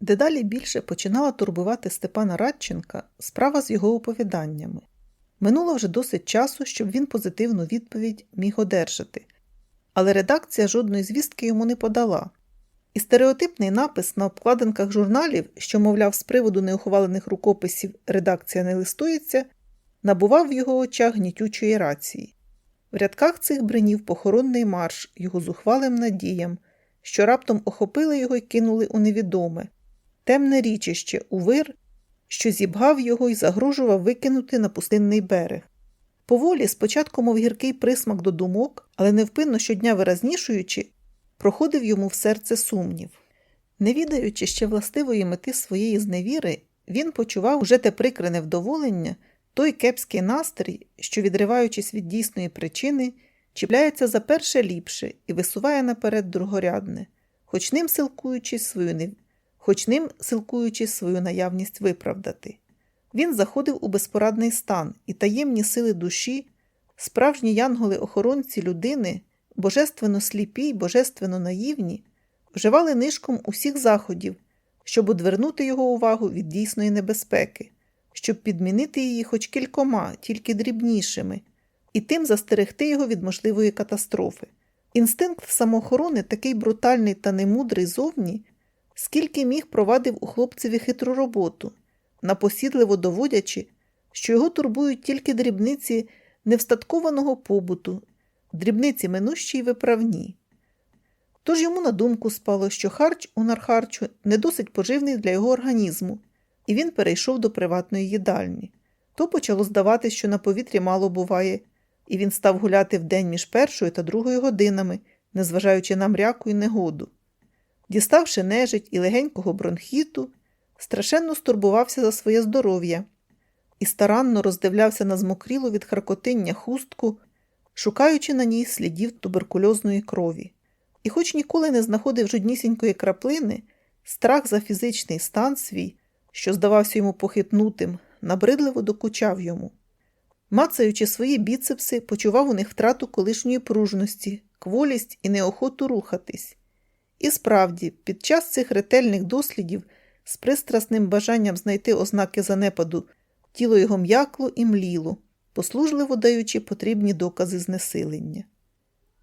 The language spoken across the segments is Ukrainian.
Дедалі більше починала турбувати Степана Радченка справа з його оповіданнями. Минуло вже досить часу, щоб він позитивну відповідь міг одержати, але редакція жодної звістки йому не подала. І стереотипний напис на обкладинках журналів, що, мовляв, з приводу неухвалених рукописів редакція не листується, набував в його очах гнітючої рації. В рядках цих бринів похоронний марш його зухвалим надіям, що раптом охопили його й кинули у невідоме, темне річище у вир, що зібгав його і загрожував викинути на пустинний берег. Поволі, спочатку, мов гіркий присмак до думок, але невпинно щодня виразнішуючи, проходив йому в серце сумнів. Не відаючи ще властивої мети своєї зневіри, він почував уже те прикре невдоволення, той кепський настрій, що, відриваючись від дійсної причини, чіпляється за перше ліпше і висуває наперед другорядне, хоч ним силкуючись свою. Хоч ним силкуючись свою наявність виправдати. Він заходив у безпорадний стан, і таємні сили душі, справжні янголи-охоронці людини, божественно сліпі й божественно наївні, вживали нишком усіх заходів, щоб одвернути його увагу від дійсної небезпеки, щоб підмінити її хоч кількома, тільки дрібнішими, і тим застерегти його від можливої катастрофи. Інстинкт самоохорони такий брутальний та немудрий зовні, скільки міг провадив у хлопцеві хитру роботу, напосідливо доводячи, що його турбують тільки дрібниці невстаткованого побуту, дрібниці минущі й виправні. Тож йому на думку спало, що харч у нархарчу не досить поживний для його організму, і він перейшов до приватної їдальні. То почало здаватися, що на повітрі мало буває, і він став гуляти вдень між першою та другою годинами, незважаючи на мряку і негоду. Діставши нежить і легенького бронхіту, страшенно стурбувався за своє здоров'я і старанно роздивлявся на змокрілу від харкотиння хустку, шукаючи на ній слідів туберкульозної крові. І, хоч ніколи не знаходив жоднісінької краплини, страх за фізичний стан свій, що здавався йому похитнутим, набридливо докучав йому. Мацаючи свої біцепси, почував у них втрату колишньої пружності, кволість і неохоту рухатись. І справді, під час цих ретельних дослідів з пристрасним бажанням знайти ознаки занепаду, тіло його м'якло і мліло, послужливо даючи потрібні докази знесилення.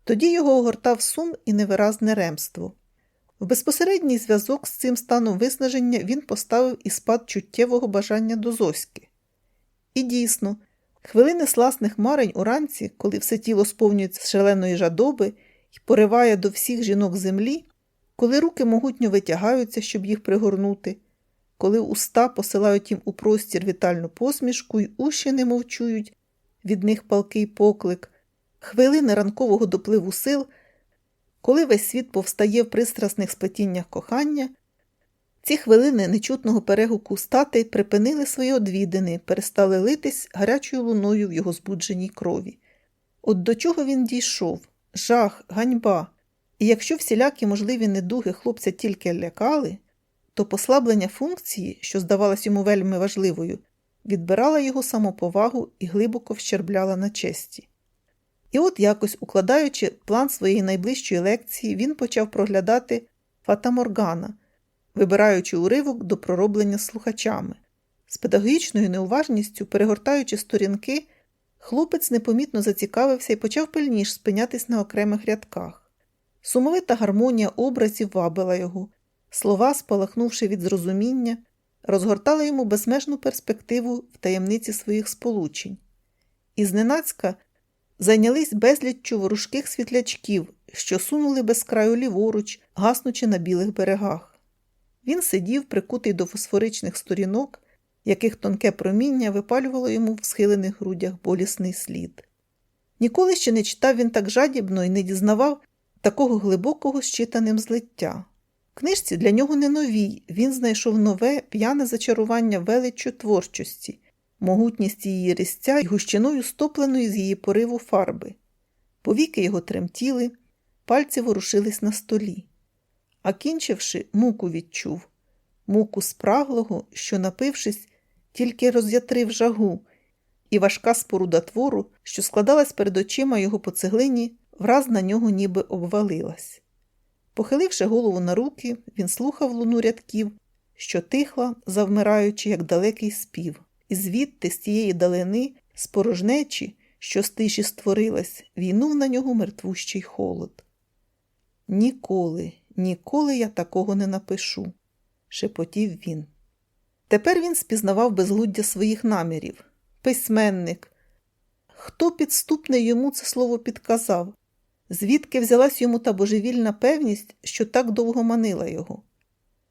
Тоді його огортав сум і невиразне ремство. В безпосередній зв'язок з цим станом виснаження він поставив і спад чуттєвого бажання до Зоськи. І дійсно, хвилини сласних марень уранці, коли все тіло сповнюється шаленої жадоби і пориває до всіх жінок землі, коли руки могутньо витягаються, щоб їх пригорнути, коли уста посилають їм у простір вітальну посмішку й уші не мовчують, від них палкий поклик, хвилини ранкового допливу сил, коли весь світ повстає в пристрасних сплетіннях кохання, ці хвилини нечутного перегуку стати припинили свої одвідини, перестали литись гарячою луною в його збудженій крові. От до чого він дійшов жах, ганьба. І якщо всілякі можливі недуги хлопця тільки лякали, то послаблення функції, що здавалось йому вельми важливою, відбирала його самоповагу і глибоко вщербляла на честі. І от якось, укладаючи план своєї найближчої лекції, він почав проглядати Фата Моргана, вибираючи уривок до пророблення слухачами. З педагогічною неуважністю, перегортаючи сторінки, хлопець непомітно зацікавився і почав пильніш спинятись на окремих рядках. Сумовита гармонія образів вабила його, слова, спалахнувши від зрозуміння, розгортали йому безмежну перспективу в таємниці своїх сполучень. І зненацька зайнялись безліччю ворожких світлячків, що сунули без краю ліворуч, гаснучи на білих берегах. Він сидів, прикутий до фосфоричних сторінок, яких тонке проміння випалювало йому в схилених грудях болісний слід. Ніколи ще не читав він так жадібно і не дізнавав такого глибокого щитаним злиття. Книжці для нього не новій, він знайшов нове п'яне зачарування величчю творчості, могутність її різця й гущиною стопленої з її пориву фарби. Повіки його тремтіли, пальці ворушились на столі. А кінчивши, муку відчув муку спраглого, що, напившись, тільки роз'ятрив жагу, і важка споруда твору, що складалась перед очима його по цеглині, враз на нього ніби обвалилась. Похиливши голову на руки, він слухав луну рядків, що тихла, завмираючи, як далекий спів, і звідти, з тієї далини, з порожнечі, що з тиші створилась, війнув на нього мертвущий холод. Ніколи, ніколи я такого не напишу, шепотів він. Тепер він спізнавав безглуздя своїх намірів. Письменник. Хто підступний йому це слово підказав? Звідки взялась йому та божевільна певність, що так довго манила його?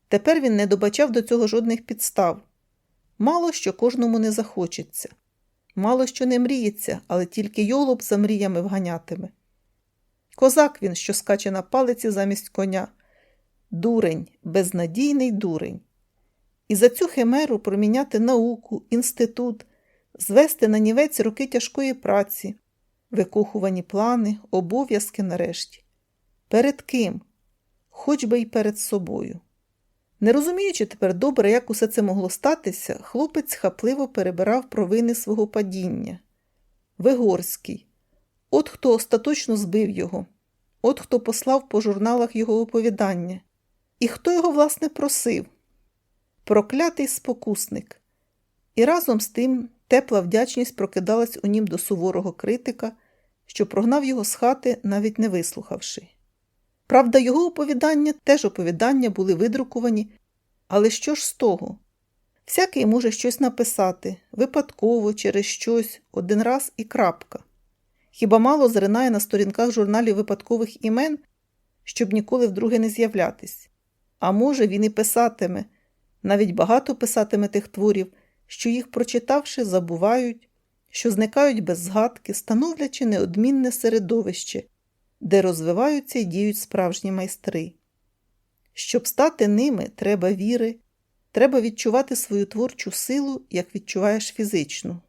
Тепер він не добачав до цього жодних підстав. Мало що кожному не захочеться, мало що не мріється, але тільки йолоб за мріями вганятиме. Козак він, що скаче на палиці замість коня, дурень, безнадійний дурень. І за цю химеру проміняти науку, інститут, звести на нівець роки тяжкої праці, викухувані плани, обов'язки нарешті. Перед ким? Хоч би й перед собою. Не розуміючи тепер добре, як усе це могло статися, хлопець хапливо перебирав провини свого падіння. Вигорський. От хто остаточно збив його, от хто послав по журналах його оповідання. І хто його, власне, просив? Проклятий спокусник. І разом з тим тепла вдячність прокидалась у нім до суворого критика, що прогнав його з хати, навіть не вислухавши. Правда, його оповідання теж оповідання були видрукувані, але що ж з того? Всякий може щось написати випадково, через щось, один раз і крапка. Хіба мало зринає на сторінках журналів випадкових імен, щоб ніколи вдруге не з'являтись? А може, він і писатиме, навіть багато писатиме тих творів, що їх, прочитавши, забувають, що зникають без згадки, становлячи неодмінне середовище, де розвиваються і діють справжні майстри. Щоб стати ними, треба віри, треба відчувати свою творчу силу, як відчуваєш фізичну.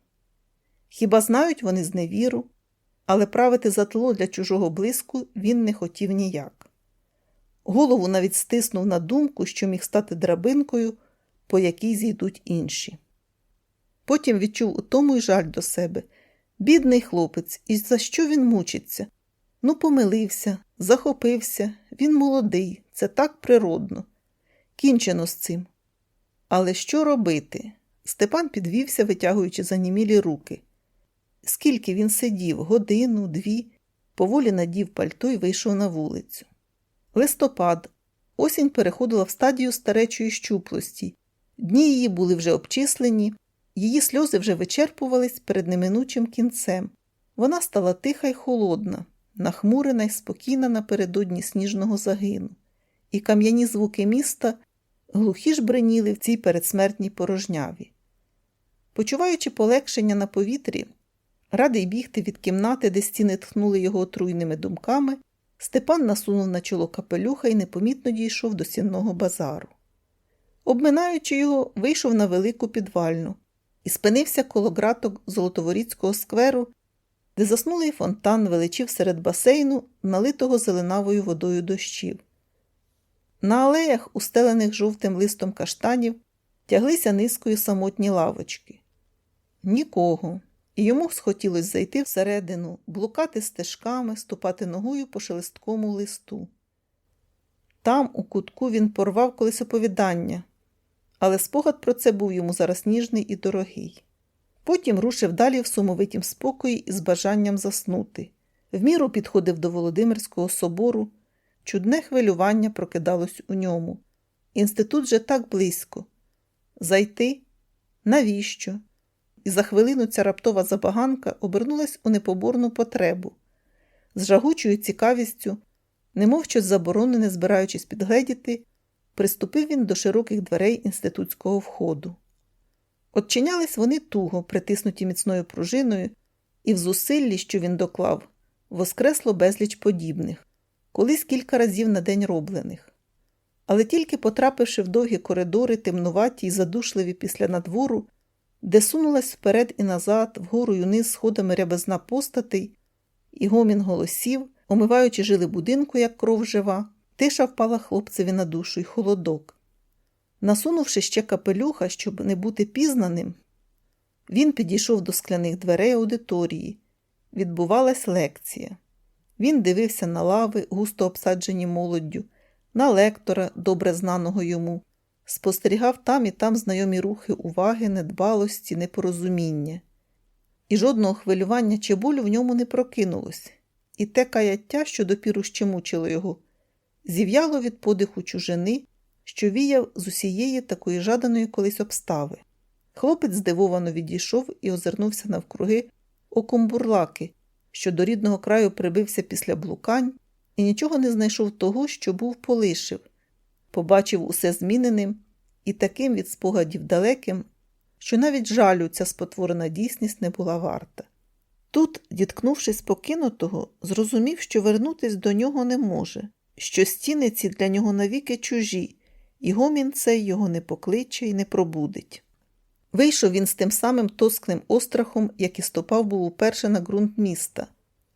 Хіба знають вони зневіру, але правити за тло для чужого блиску він не хотів ніяк. Голову навіть стиснув на думку, що міг стати драбинкою, по якій зійдуть інші. Потім відчув утому й жаль до себе. Бідний хлопець, і за що він мучиться? Ну, помилився, захопився, він молодий, це так природно. Кінчено з цим. Але що робити? Степан підвівся, витягуючи занімілі руки. Скільки він сидів, годину, дві, поволі надів пальто і вийшов на вулицю. Листопад, осінь переходила в стадію старечої щуплості. Дні її були вже обчислені, її сльози вже вичерпувались перед неминучим кінцем. Вона стала тиха й холодна, нахмурена й спокійна напередодні сніжного загину, і кам'яні звуки міста глухі ж бреніли в цій передсмертній порожняві. Почуваючи полегшення на повітрі, радий бігти від кімнати, де стіни тхнули його отруйними думками, Степан насунув на чоло капелюха і непомітно дійшов до сінного базару. Обминаючи його, вийшов на велику підвальну і спинився коло граток Золотоворіцького скверу, де заснулий фонтан величив серед басейну, налитого зеленавою водою дощів. На алеях, устелених жовтим листом каштанів, тяглися низкою самотні лавочки. Нікого, і йому схотілося зайти всередину, блукати стежками, ступати ногою по шелесткому листу. Там, у кутку, він порвав колись оповідання, але спогад про це був йому зараз ніжний і дорогий. Потім рушив далі в сумовитім спокої із бажанням заснути. В міру підходив до Володимирського собору. Чудне хвилювання прокидалось у ньому. Інститут же так близько. Зайти? Навіщо? І за хвилину ця раптова забаганка обернулась у непоборну потребу. З жагучою цікавістю, немов щось заборонене, збираючись підгледіти, приступив він до широких дверей інститутського входу. Отчинялись вони туго, притиснуті міцною пружиною, і в зусиллі, що він доклав, воскресло безліч подібних, колись кілька разів на день роблених. Але тільки потрапивши в довгі коридори, темнуваті й задушливі після надвору, де сунулась вперед і назад, вгору й униз сходами рябезна постатей, і гомін голосів, омиваючи жили будинку, як кров жива, тиша впала хлопцеві на душу й холодок. Насунувши ще капелюха, щоб не бути пізнаним, він підійшов до скляних дверей аудиторії. Відбувалась лекція. Він дивився на лави, густо обсаджені молоддю, на лектора, добре знаного йому, спостерігав там і там знайомі рухи уваги, недбалості, непорозуміння. І жодного хвилювання чи болю в ньому не прокинулось, і те каяття, що допіру ще мучило його, зів'яло від подиху чужини, що віяв з усієї такої жаданої колись обстави. Хлопець здивовано відійшов і озирнувся навкруги оком бурлаки, що до рідного краю прибився після блукань, і нічого не знайшов того, що був полишив, побачив усе зміненим і таким від спогадів далеким, що навіть жалю ця спотворена дійсність не була варта. Тут, діткнувшись покинутого, зрозумів, що вернутись до нього не може, що стіни ці для нього навіки чужі, і гомін цей його не покличе і не пробудить. Вийшов він з тим самим тоскним острахом, як і ступав був уперше на ґрунт міста.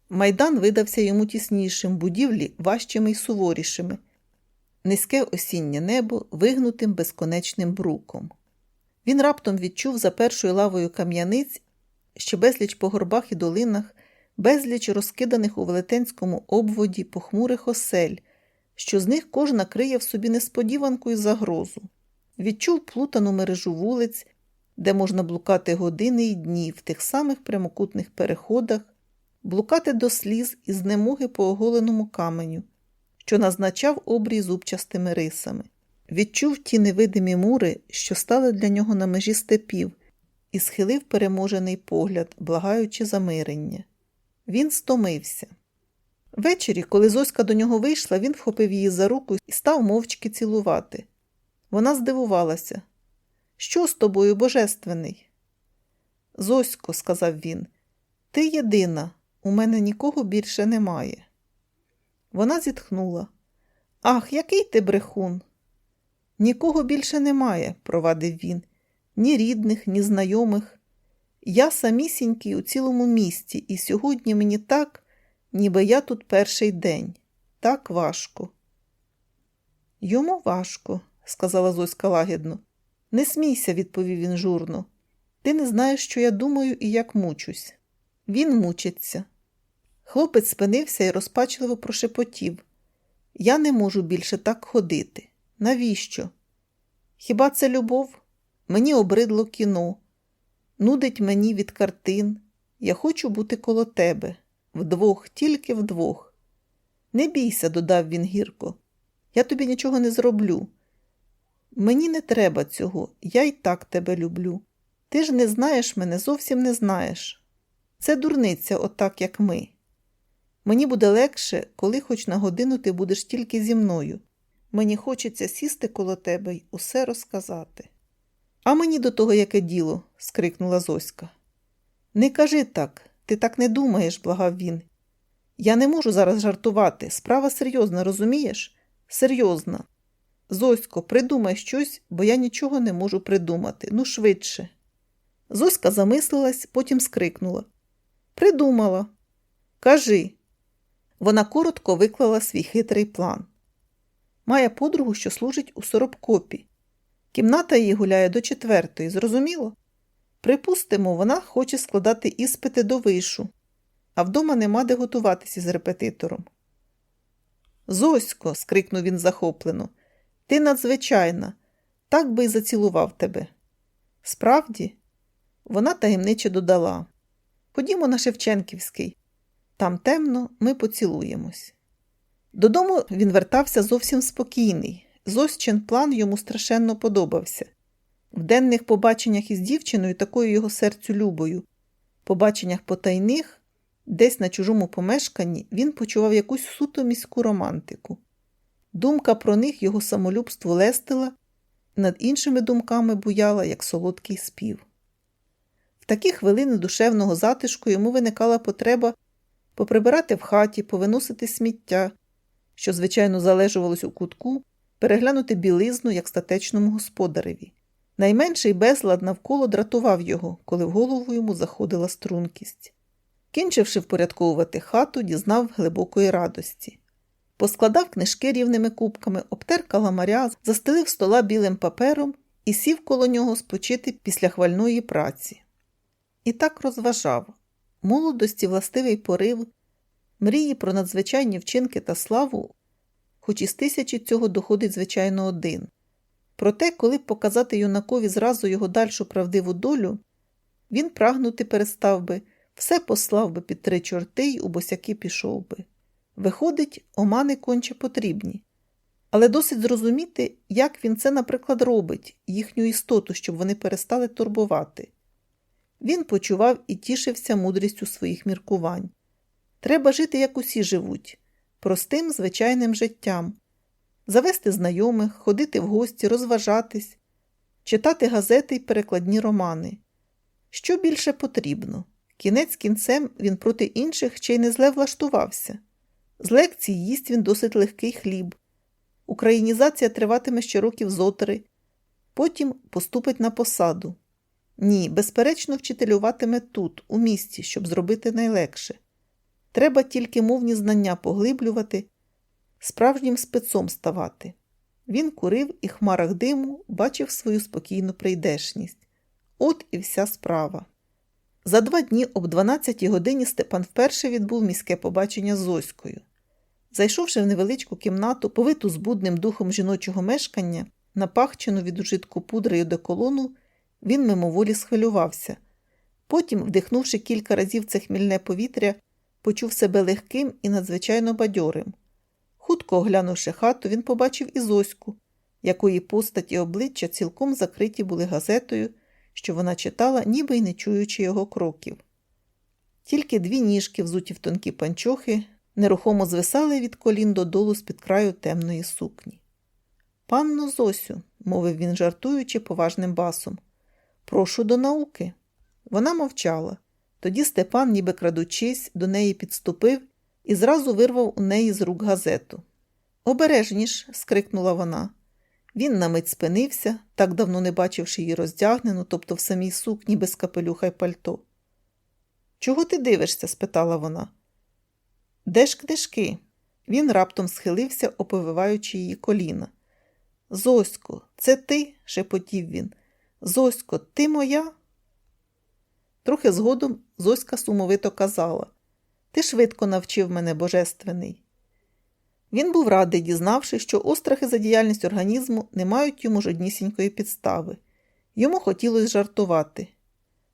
Майдан видався йому тіснішим, будівлі важчими й суворішими, низьке осіннє небо вигнутим безконечним бруком. Він раптом відчув за першою лавою кам'яниць, що безліч по горбах і долинах, безліч розкиданих у велетенському обводі похмурих осель, що з них кожна криє в собі несподіванку і загрозу. Відчув плутану мережу вулиць, де можна блукати години й дні в тих самих прямокутних переходах, блукати до сліз і знемоги по оголеному каменю, що назначав обрій зубчастими рисами. Відчув ті невидимі мури, що стали для нього на межі степів, і схилив переможений погляд, благаючи замирення. Він стомився. Ввечері, коли Зоська до нього вийшла, він вхопив її за руку і став мовчки цілувати. Вона здивувалася. Що з тобою, божественний? Зосько, сказав він, ти єдина, у мене нікого більше немає. Вона зітхнула. Ах, який ти брехун! Нікого більше немає, провадив він, ні рідних, ні знайомих. Я самісінький у цілому місті, і сьогодні мені так, ніби я тут перший день. Так важко. Йому важко, сказала Зоська лагідно. Не смійся, відповів він журно. Ти не знаєш, що я думаю і як мучусь. Він мучиться. Хлопець спинився і розпачливо прошепотів. Я не можу більше так ходити. Навіщо? Хіба це любов? Мені обридло кіно, нудить мені від картин. Я хочу бути коло тебе, вдвох, тільки вдвох. Не бійся, додав він гірко. Я тобі нічого не зроблю. Мені не треба цього, я й так тебе люблю. Ти ж не знаєш мене, зовсім не знаєш. Це дурниця, отак, як ми. Мені буде легше, коли хоч на годину ти будеш тільки зі мною. Мені хочеться сісти коло тебе й усе розказати. А мені до того яке діло? скрикнула Зоська. Не кажи так, ти так не думаєш, благав він. Я не можу зараз жартувати. Справа серйозна, розумієш? Серйозна. Зосько, придумай щось, бо я нічого не можу придумати. Ну, швидше. Зоська замислилась, потім скрикнула. Придумала. Кажи. Вона коротко виклала свій хитрий план. Має подругу, що служить у соробкопі. Кімната її гуляє до четвертої, зрозуміло? Припустимо, вона хоче складати іспити до вишу, а вдома нема де готуватися з репетитором. Зосько, скрикнув він захоплено, ти надзвичайна, так би й зацілував тебе. Справді, вона таємниче додала Ходімо на Шевченківський. Там темно, ми поцілуємось. Додому він вертався зовсім спокійний. Зосчин план йому страшенно подобався. В денних побаченнях із дівчиною, такою його серцю любою, побаченнях потайних, десь на чужому помешканні, він почував якусь суто міську романтику. Думка про них його самолюбство лестила, над іншими думками буяла, як солодкий спів. В такі хвилини душевного затишку йому виникала потреба поприбирати в хаті, повиносити сміття, що, звичайно, залежувалось у кутку, переглянути білизну як статечному господареві. Найменший безлад навколо дратував його, коли в голову йому заходила стрункість. Кінчивши впорядковувати хату, дізнав глибокої радості. Поскладав книжки рівними кубками, обтер каламаря, застелив стола білим папером і сів коло нього спочити після хвальної праці. І так розважав молодості властивий порив, мрії про надзвичайні вчинки та славу, хоч із тисячі цього доходить, звичайно, один. Проте, коли б показати юнакові зразу його дальшу правдиву долю, він прагнути перестав би, все послав би під три чорти й у босяки пішов би. Виходить, омани конче потрібні. Але досить зрозуміти, як він це, наприклад, робить, їхню істоту, щоб вони перестали турбувати. Він почував і тішився мудрістю своїх міркувань. Треба жити, як усі живуть, простим, звичайним життям, завести знайомих, ходити в гості, розважатись, читати газети й перекладні романи. Що більше потрібно? Кінець кінцем він проти інших ще й не зле влаштувався. З лекцій їсть він досить легкий хліб. Українізація триватиме ще років зотри, потім поступить на посаду. Ні, безперечно, вчителюватиме тут, у місті, щоб зробити найлегше. Треба тільки мовні знання поглиблювати, справжнім спецом ставати. Він курив і хмарах диму бачив свою спокійну прийдешність. От і вся справа. За два дні об 12 годині Степан вперше відбув міське побачення з Зоською. Зайшовши в невеличку кімнату, повиту збудним духом жіночого мешкання, напахчену від ужитку пудри й одеколону, він мимоволі схвилювався. Потім, вдихнувши кілька разів це хмільне повітря, почув себе легким і надзвичайно бадьорим. Хутко оглянувши хату, він побачив і Зоську, якої постать і обличчя цілком закриті були газетою, що вона читала, ніби й не чуючи його кроків. Тільки дві ніжки, взуті в тонкі панчохи, нерухомо звисали від колін додолу з-під краю темної сукні. Панно Зосю, мовив він, жартуючи поважним басом, прошу до науки. Вона мовчала. Тоді Степан, ніби крадучись, до неї підступив і зразу вирвав у неї з рук газету. Обережніш. скрикнула вона. Він на мить спинився, так давно не бачивши її роздягнену, тобто в самій сукні без капелюха й пальто. Чого ти дивишся? спитала вона. Де ж книжки? Він раптом схилився, оповиваючи її коліна. Зосько, це ти? шепотів він. Зосько, ти моя? Трохи згодом Зоська сумовито казала Ти швидко навчив мене божественний. Він був радий, дізнавшись, що острахи за діяльність організму не мають йому жоднісінької підстави. Йому хотілося жартувати.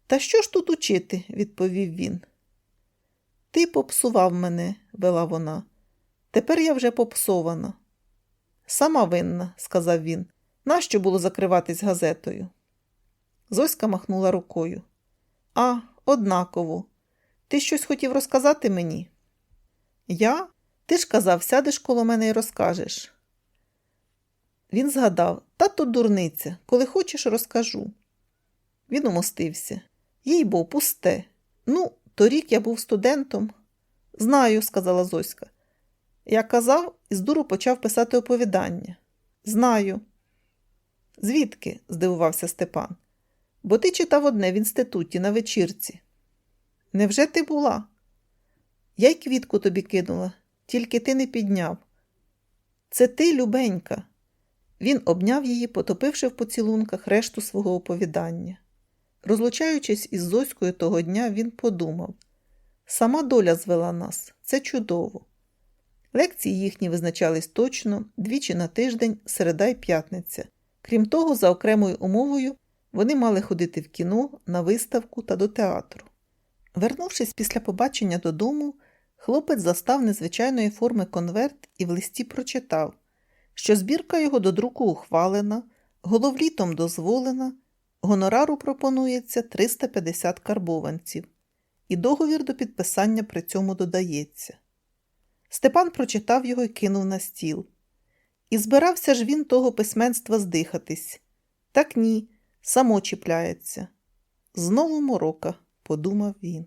Та що ж тут учити? відповів він. Ти попсував мене, вела вона. Тепер я вже попсована. Сама винна, сказав він. Нащо було закриватись газетою? Зоська махнула рукою. А, однаково. Ти щось хотів розказати мені? Я? Ти ж казав, сядеш коло мене і розкажеш. Він згадав та то дурниця, коли хочеш, розкажу. Він умостився. Їй бо пусте. Ну, торік я був студентом. Знаю, сказала Зоська. Я казав і з дуру почав писати оповідання. Знаю. Звідки? здивувався Степан. Бо ти читав одне в інституті на вечірці. Невже ти була? Я й квітку тобі кинула, тільки ти не підняв. Це ти, любенька. Він обняв її, потопивши в поцілунках решту свого оповідання. Розлучаючись із Зоською того дня, він подумав сама доля звела нас, це чудово. Лекції їхні визначались точно двічі на тиждень, середа й п'ятниця. Крім того, за окремою умовою вони мали ходити в кіно, на виставку та до театру. Вернувшись після побачення додому, хлопець застав незвичайної форми конверт і в листі прочитав, що збірка його до друку ухвалена, головлітом дозволена, гонорару пропонується 350 карбованців, і договір до підписання при цьому додається. Степан прочитав його і кинув на стіл. І збирався ж він того письменства здихатись. Так ні, само чіпляється. Знову морока, подумав він.